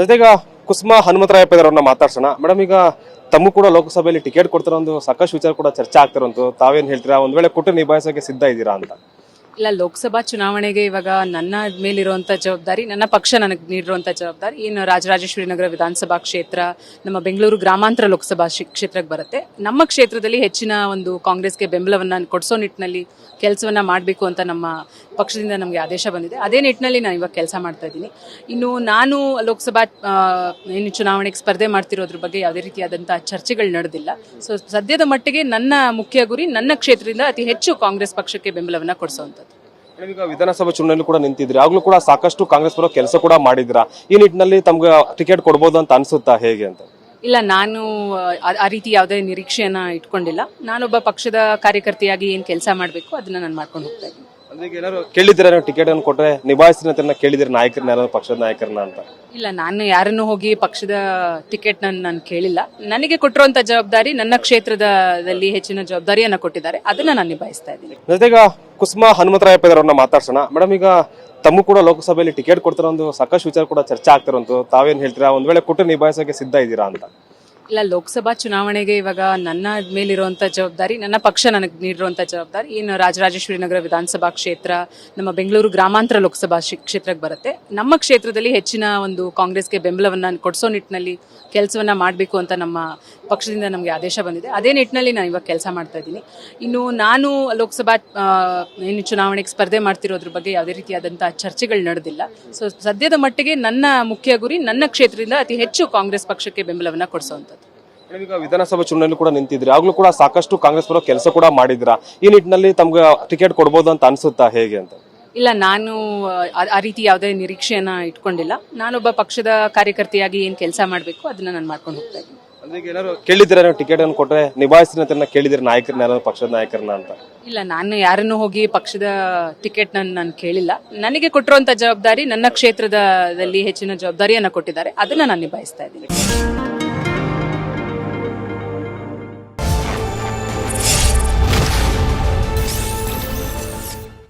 ಜೊತೆಗ ಕುಸುಮ ಹನುಮಂತರಾಯಪ್ಪ ಅವರನ್ನ ಮಾತಾಡ್ಸೋಣ. ಮೇಡಮ್, ಈಗ ತಮ್ಮ ಕೂಡ ಲೋಕಸಭೆಯಲ್ಲಿ ಟಿಕೆಟ್ ಕೊಡ್ತಾರ ಒಂದು ಸಾಕಷ್ಟು ವಿಚಾರ ಕೂಡ ಚರ್ಚೆ ಆಗ್ತಿರೋಂತು ತಾವೇನು ಹೇಳ್ತೀರಾ? ಒಂದ್ ವೇಳೆ ಕೊಟ್ಟು ನಿಭಾಯಿಸೋಕೆ ಸಿದ್ಧ ಇದ್ದೀರಾ ಅಂತ. ಇಲ್ಲ, ಲೋಕಸಭಾ ಚುನಾವಣೆಗೆ ಇವಾಗ ನನ್ನ ಮೇಲಿರುವಂಥ ಜವಾಬ್ದಾರಿ, ನನ್ನ ಪಕ್ಷ ನನಗೆ ನೀಡಿರುವಂತ ಜವಾಬ್ದಾರಿ ಏನು ರಾಜರಾಜೇಶ್ವರಿ ನಗರ ವಿಧಾನಸಭಾ ಕ್ಷೇತ್ರ, ನಮ್ಮ ಬೆಂಗಳೂರು ಗ್ರಾಮಾಂತರ ಲೋಕಸಭಾ ಕ್ಷೇತ್ರಕ್ಕೆ ಬರುತ್ತೆ. ನಮ್ಮ ಕ್ಷೇತ್ರದಲ್ಲಿ ಹೆಚ್ಚಿನ ಒಂದು ಕಾಂಗ್ರೆಸ್ಗೆ ಬೆಂಬಲವನ್ನು ಕೊಡಿಸೋ ನಿಟ್ಟಿನಲ್ಲಿ ಕೆಲಸವನ್ನು ಮಾಡಬೇಕು ಅಂತ ನಮ್ಮ ಪಕ್ಷದಿಂದ ನಮಗೆ ಆದೇಶ ಬಂದಿದೆ. ಅದೇ ನಿಟ್ಟಿನಲ್ಲಿ ನಾನು ಇವಾಗ ಕೆಲಸ ಮಾಡ್ತಾ ಇದ್ದೀನಿ. ಇನ್ನು ನಾನು ಲೋಕಸಭಾ ಏನು ಚುನಾವಣೆಗೆ ಸ್ಪರ್ಧೆ ಮಾಡ್ತಿರೋದ್ರ ಬಗ್ಗೆ ಯಾವುದೇ ರೀತಿಯಾದಂಥ ಚರ್ಚೆಗಳು ನಡೆದಿಲ್ಲ. ಸೊ ಸದ್ಯದ ಮಟ್ಟಿಗೆ ನನ್ನ ಮುಖ್ಯ ಗುರಿ ನನ್ನ ಕ್ಷೇತ್ರದಿಂದ ಅತಿ ಹೆಚ್ಚು ಕಾಂಗ್ರೆಸ್ ಪಕ್ಷಕ್ಕೆ ಬೆಂಬಲವನ್ನ ಕೊಡಿಸುವಂಥದ್ದು ಈಗ ವಿಧಾನಸಭಾ ಚುನಾವಣೆ ಕೂಡ ನಿಂತಿದ್ರಿ. ಆಗ್ಲೂ ಕೂಡ ಸಾಕಷ್ಟು ಕಾಂಗ್ರೆಸ್ ಪರ ಕೆಲಸ ಕೂಡ ಮಾಡಿದ್ರ ಈ ನಿಟ್ಟಿನಲ್ಲಿ ತಮ್ಗೆ ಟಿಕೆಟ್ ಕೊಡ್ಬೋದು ಅಂತ ಅನ್ಸುತ್ತಾ ಹೇಗೆ ಅಂತ? ಇಲ್ಲ, ನಾನು ಆ- ರೀತಿ ಯಾವುದೇ ನಿರೀಕ್ಷೆಯನ್ನ ಇಟ್ಕೊಂಡಿಲ್ಲ. ನಾನೊಬ್ಬ ಪಕ್ಷದ ಕಾರ್ಯಕರ್ತೆಯಾಗಿ ಏನು ಕೆಲಸ ಮಾಡಬೇಕು, ಅದನ್ನ ನಾನು ಮಾಡ್ಕೊಂಡು ಹೋಗ್ತಾ ಇದ್ದೀನಿ. ಕೇಳಿದ್ದೀರಾ ನೀವು ಟಿಕೆಟ್ ಅನ್ನು ಕೊಟ್ರೆ ನಿಭಾಯಿಸ್ತೀನಿ ಕೇಳಿದ್ರೆ ನಾಯಕರನ್ನ ಪಕ್ಷದ ನಾಯಕರನ್ನ ಅಂತ? ಇಲ್ಲ ನಾನು ಯಾರನ್ನು ಹೋಗಿ ಪಕ್ಷದ ಟಿಕೆಟ್ ನಾನು ಕೇಳಿಲ್ಲ. ನನಗೆ ಕೊಟ್ಟಿರುವಂತ ಜವಾಬ್ದಾರಿ ನನ್ನ ಕ್ಷೇತ್ರದಲ್ಲಿ ಹೆಚ್ಚಿನ ಜವಾಬ್ದಾರಿಯನ್ನ ಕೊಟ್ಟಿದ್ದಾರೆ. ಅದನ್ನ ನಾನು ನಿಭಾಯಿಸ್ತಾ ಇದ್ದೀನಿ. ಜೊತೆಗೆ ಕುಸುಮಾ ಹನುಮಂತರಾಯ ಅವರನ್ನ ಮಾತಾಡ್ಸೋಣ. ಮೇಡಮ್ ಈಗ ತಮ್ಮ ಕೂಡ ಲೋಕಸಭೆಯಲ್ಲಿ ಟಿಕೆಟ್ ಕೊಡ್ತಾರ ಒಂದು ಸಾಕಷ್ಟು ವಿಚಾರ ಕೂಡ ಚರ್ಚೆ ಆಗ್ತಿರೋಂತು ತಾವೇನ್ ಹೇಳ್ತೀರಾ? ಒಂದ್ ವೇಳೆ ಕೊಟ್ಟು ನಿಭಾಯಿಸೋಕೆ ಸಿದ್ಧ ಇದ್ದೀರಾ ಅಂತ? ಇಲ್ಲ, ಲೋಕಸಭಾ ಚುನಾವಣೆಗೆ ಇವಾಗ ನನ್ನ ಮೇಲಿರುವಂತ ಜವಾಬ್ದಾರಿ, ನನ್ನ ಪಕ್ಷ ನನಗೆ ನೀಡಿರುವಂಥ ಜವಾಬ್ದಾರಿ ಏನು ರಾಜರಾಜೇಶ್ವರಿ ನಗರ ವಿಧಾನಸಭಾ ಕ್ಷೇತ್ರ, ನಮ್ಮ ಬೆಂಗಳೂರು ಗ್ರಾಮಾಂತರ ಲೋಕಸಭಾ ಕ್ಷೇತ್ರಕ್ಕೆ ಬರುತ್ತೆ. ನಮ್ಮ ಕ್ಷೇತ್ರದಲ್ಲಿ ಹೆಚ್ಚಿನ ಒಂದು ಕಾಂಗ್ರೆಸ್ಗೆ ಬೆಂಬಲವನ್ನು ಕೊಡಿಸೋ ನಿಟ್ಟಿನಲ್ಲಿ ಕೆಲಸವನ್ನ ಮಾಡಬೇಕು ಅಂತ ನಮ್ಮ ಪಕ್ಷದಿಂದ ನಮಗೆ ಆದೇಶ ಬಂದಿದೆ. ಅದೇ ನಿಟ್ಟಿನಲ್ಲಿ ನಾನು ಇವಾಗ ಕೆಲಸ ಮಾಡ್ತಾ ಇದ್ದೀನಿ. ಇನ್ನು ನಾನು ಲೋಕಸಭಾ ಏನು ಚುನಾವಣೆಗೆ ಸ್ಪರ್ಧೆ ಮಾಡ್ತಿರೋದ್ರ ಬಗ್ಗೆ ಯಾವುದೇ ರೀತಿಯಾದಂತಹ ಚರ್ಚೆಗಳು ನಡೆದಿಲ್ಲ. ಸೊ, ಸದ್ಯದ ಮಟ್ಟಿಗೆ ನನ್ನ ಮುಖ್ಯ ಗುರಿ ನನ್ನ ಕ್ಷೇತ್ರದಿಂದ ಅತಿ ಹೆಚ್ಚು ಕಾಂಗ್ರೆಸ್ ಪಕ್ಷಕ್ಕೆ ಬೆಂಬಲವನ್ನು ಕೊಡಿಸುವಂಥದ್ದು ಈಗ ವಿಧಾನಸಭಾ ಚುನಾವಣೆ ಕೂಡ ನಿಂತಿದ್ರಿ ಆಗ್ಲೂ ಕೂಡ ಸಾಕಷ್ಟು ಕಾಂಗ್ರೆಸ್ ಪರ ಕೆಲಸ ಕೂಡ ಮಾಡಿದ್ರ ಈ ನಿಟ್ಟಿನಲ್ಲಿ ತಮ್ಗೆ ಟಿಕೆಟ್ ಕೊಡ್ಬೋದು ಅಂತ ಅನ್ಸುತ್ತಾ? ಹೇಗೆ ಅಂತ? ಇಲ್ಲ ನಾನು ಆ- ಆ ರೀತಿ ಯಾವುದೇ ನಿರೀಕ್ಷೆಯನ್ನ ಇಟ್ಕೊಂಡಿಲ್ಲ. ನಾನೊಬ್ಬ ಪಕ್ಷದ ಕಾರ್ಯಕರ್ತೆಯಾಗಿ ಏನು ಕೆಲಸ ಮಾಡಬೇಕು ಅದನ್ನ ನಾನು ಮಾಡ್ಕೊಂಡು ಹೋಗ್ತಾ ಇದ್ದೀನಿ. ಅಂದ್ರೆ ಈಗ ಏನಾದ್ರು ಕೇಳಿದ್ದೀರಾ ನೀವು ಟಿಕೆಟ್ ಅನ್ನು ಕೊಟ್ರೆ? ನಿಭಾಯಿಸ್ತೀನಿ ಅಂತ ಕೇಳಿದಿರ ನಾಯಕರನ್ನ ಪಕ್ಷದ ನಾಯಕರನ್ನ ಅಂತ? ಇಲ್ಲ ನಾನು ಯಾರನ್ನು ಹೋಗಿ ಪಕ್ಷದ ಟಿಕೆಟ್ ನಾನು ಕೇಳಿಲ್ಲ. ನನಗೆ ಕೊಟ್ಟಿರುವಂತ ಜವಾಬ್ದಾರಿ ನನ್ನ ಕ್ಷೇತ್ರದಲ್ಲಿ ಹೆಚ್ಚಿನ ಜವಾಬ್ದಾರಿಯನ್ನ ಕೊಟ್ಟಿದ್ದಾರೆ. ಅದನ್ನ ನಾನು ನಿಭಾಯಿಸ್ತಾ ಇದ್ದೀನಿ.